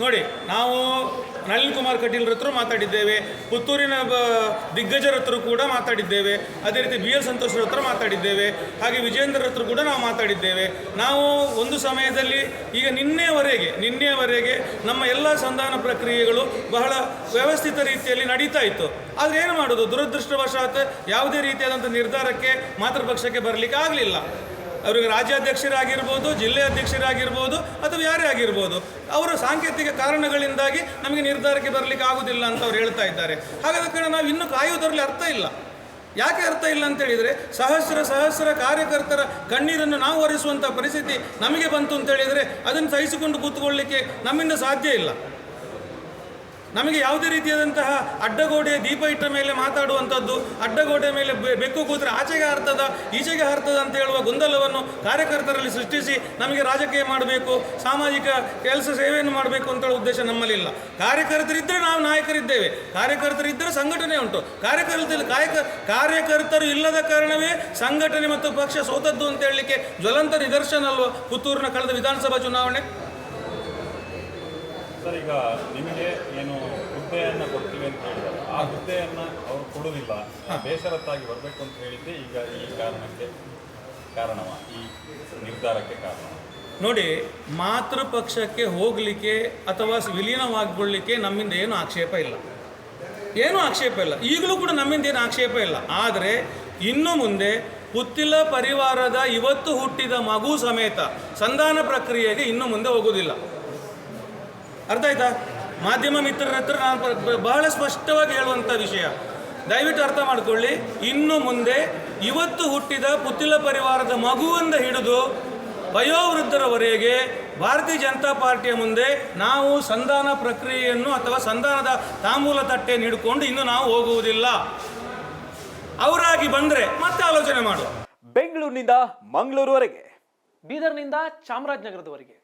ನೋಡಿ, ನಾವು ನಳಿನ್ ಕುಮಾರ್ ಕಟೀಲ್ ಹತ್ರ ಮಾತಾಡಿದ್ದೇವೆ, ಪುತ್ತೂರಿನ ಬ ದಿಗ್ಗಜರ ಹತ್ರ ಕೂಡ ಮಾತಾಡಿದ್ದೇವೆ, ಅದೇ ರೀತಿ ಬಿ ಎಲ್ ಸಂತೋಷರ ಹತ್ರ ಮಾತಾಡಿದ್ದೇವೆ, ಹಾಗೆ ವಿಜೇಂದ್ರ ಹತ್ರ ಕೂಡ ನಾವು ಮಾತಾಡಿದ್ದೇವೆ. ನಾವು ಒಂದು ಸಮಯದಲ್ಲಿ ಈಗ ನಿನ್ನೆವರೆಗೆ ನಿನ್ನೆವರೆಗೆ ನಮ್ಮ ಎಲ್ಲ ಸಂಧಾನ ಪ್ರಕ್ರಿಯೆಗಳು ಬಹಳ ವ್ಯವಸ್ಥಿತ ರೀತಿಯಲ್ಲಿ ನಡೀತಾ ಇತ್ತು. ಆದರೆ ಏನು ಮಾಡೋದು? ದುರದೃಷ್ಟವಶಾತ್ ಯಾವುದೇ ರೀತಿಯಾದಂಥ ನಿರ್ಧಾರಕ್ಕೆ ಮಾತೃಪಕ್ಷಕ್ಕೆ ಬರಲಿಕ್ಕೆ ಆಗಲಿಲ್ಲ. ಅವರಿಗೆ ರಾಜ್ಯಾಧ್ಯಕ್ಷರಾಗಿರ್ಬೋದು, ಜಿಲ್ಲೆ ಅಧ್ಯಕ್ಷರಾಗಿರ್ಬೋದು ಅಥವಾ ಯಾರೇ ಆಗಿರ್ಬೋದು, ಅವರ ಸಾಂಕೇತಿಕ ಕಾರಣಗಳಿಂದಾಗಿ ನಮಗೆ ನಿರ್ಧಾರಕ್ಕೆ ಬರಲಿಕ್ಕೆ ಆಗುವುದಿಲ್ಲ ಅಂತ ಅವ್ರು ಹೇಳ್ತಾ ಇದ್ದಾರೆ. ಹಾಗಾದ ಕಾರಣ ನಾವು ಇನ್ನೂ ಕಾಯುವುದರಲ್ಲಿ ಅರ್ಥ ಇಲ್ಲ. ಯಾಕೆ ಅರ್ಥ ಇಲ್ಲ ಅಂತ ಹೇಳಿದರೆ, ಸಹಸ್ರ ಸಹಸ್ರ ಕಾರ್ಯಕರ್ತರ ಕಣ್ಣೀರನ್ನು ನಾವು ಒರೆಸುವಂಥ ಪರಿಸ್ಥಿತಿ ನಮಗೆ ಬಂತು ಅಂತ ಹೇಳಿದರೆ, ಅದನ್ನು ಸಹಿಸಿಕೊಂಡು ಕೂತ್ಕೊಳ್ಳಿಕ್ಕೆ ನಮ್ಮಿಂದ ಸಾಧ್ಯ ಇಲ್ಲ. ನಮಗೆ ಯಾವುದೇ ರೀತಿಯಾದಂತಹ ಅಡ್ಡಗೋಡೆಯ ದೀಪ ಇಟ್ಟ ಮೇಲೆ ಮಾತಾಡುವಂಥದ್ದು ಅಡ್ಡಗೋಡೆ ಮೇಲೆ ಬೆಕ್ಕು ಕೂತ್ರೆ ಆಚೆಗೆ ಹಾರ್ತದ, ಈಚೆಗೆ ಹಾರ್ತದ ಅಂತ ಹೇಳುವ ಗೊಂದಲವನ್ನು ಕಾರ್ಯಕರ್ತರಲ್ಲಿ ಸೃಷ್ಟಿಸಿ ನಮಗೆ ರಾಜಕೀಯ ಮಾಡಬೇಕು, ಸಾಮಾಜಿಕ ಕೆಲಸ ಸೇವೆಯನ್ನು ಮಾಡಬೇಕು ಅಂತ ಉದ್ದೇಶ ನಮ್ಮಲ್ಲಿಲ್ಲ. ಕಾರ್ಯಕರ್ತರಿದ್ದರೆ ನಾವು ನಾಯಕರಿದ್ದೇವೆ. ಕಾರ್ಯಕರ್ತರಿದ್ದರೆ ಸಂಘಟನೆ ಉಂಟು. ಕಾರ್ಯಕರ್ತರಲ್ಲಿ ಕಾಯಕ, ಕಾರ್ಯಕರ್ತರು ಇಲ್ಲದ ಕಾರಣವೇ ಸಂಘಟನೆ ಮತ್ತು ಪಕ್ಷ ಸೋತದ್ದು ಅಂತ ಹೇಳಲಿಕ್ಕೆ ಜ್ವಲಂತ ನಿದರ್ಶನ ಅಲ್ವಾ? ಪುತ್ತೂರಿನ ಕಳೆದ ವಿಧಾನಸಭಾ ಚುನಾವಣೆ? ಸರ್ ಈಗ ನಿಮಗೆ ಏನು ಹುದ್ದೆಯನ್ನು ಕೊಡ್ತೀವಿ ಅಂತ ಹೇಳಿದ್ದಾರೆ ಆ ಹುದ್ದೆಯನ್ನು ಅವರು ಕೊಡುವುದಿಲ್ಲ ಬೇಷರತ್ತಾಗಿ ಬರಬೇಕು ಅಂತ ಹೇಳಿದ್ದೆ ಈಗ ಈ ಕಾರಣಕ್ಕೆ ಕಾರಣವ ಈ ನಿರ್ಧಾರಕ್ಕೆ ಕಾರಣ ನೋಡಿ ಮಾತೃಪಕ್ಷಕ್ಕೆ ಹೋಗಲಿಕ್ಕೆ ಅಥವಾ ವಿಲೀನವಾಗಿಕೊಳ್ಳಿಕ್ಕೆ ನಮ್ಮಿಂದ ಏನು ಆಕ್ಷೇಪ ಇಲ್ಲ. ಏನೂ ಆಕ್ಷೇಪ ಇಲ್ಲ. ಈಗಲೂ ಕೂಡ ನಮ್ಮಿಂದ ಏನು ಆಕ್ಷೇಪ ಇಲ್ಲ. ಆದರೆ ಇನ್ನು ಮುಂದೆ ಪುತ್ತಿಲ ಪರಿವಾರದ ಇವತ್ತು ಹುಟ್ಟಿದ ಮಗು ಸಮೇತ ಸಂಧಾನ ಪ್ರಕ್ರಿಯೆಗೆ ಇನ್ನು ಮುಂದೆ ಹೋಗುವುದಿಲ್ಲ ಅರ್ಥ ಆಯ್ತಾ? ಮಾಧ್ಯಮ ಮಿತ್ರರ ಹತ್ರ ನಾನು ಬಹಳ ಸ್ಪಷ್ಟವಾಗಿ ಹೇಳುವಂಥ ವಿಷಯ. ದಯವಿಟ್ಟು ಅರ್ಥ ಮಾಡ್ಕೊಳ್ಳಿ. ಇನ್ನು ಮುಂದೆ ಇವತ್ತು ಹುಟ್ಟಿದ ಪುತ್ತಿಲ ಪರಿವಾರದ ಮಗುವಿಂದ ಹಿಡಿದು ವಯೋವೃದ್ಧರವರೆಗೆ ಭಾರತೀಯ ಜನತಾ ಪಾರ್ಟಿಯ ಮುಂದೆ ನಾವು ಸಂಧಾನ ಪ್ರಕ್ರಿಯೆಯನ್ನು ಅಥವಾ ಸಂಧಾನದ ತಾಂಬೂಲ ತಟ್ಟೆಯನ್ನು ಹಿಡ್ಕೊಂಡು ಇನ್ನು ನಾವು ಹೋಗುವುದಿಲ್ಲ. ಅವರಾಗಿ ಬಂದರೆ ಮತ್ತೆ ಆಲೋಚನೆ ಮಾಡು ಬೆಂಗಳೂರಿನಿಂದ ಮಂಗಳೂರುವರೆಗೆ. ಬೀದರ್ನಿಂದ ಚಾಮರಾಜನಗರದವರೆಗೆ.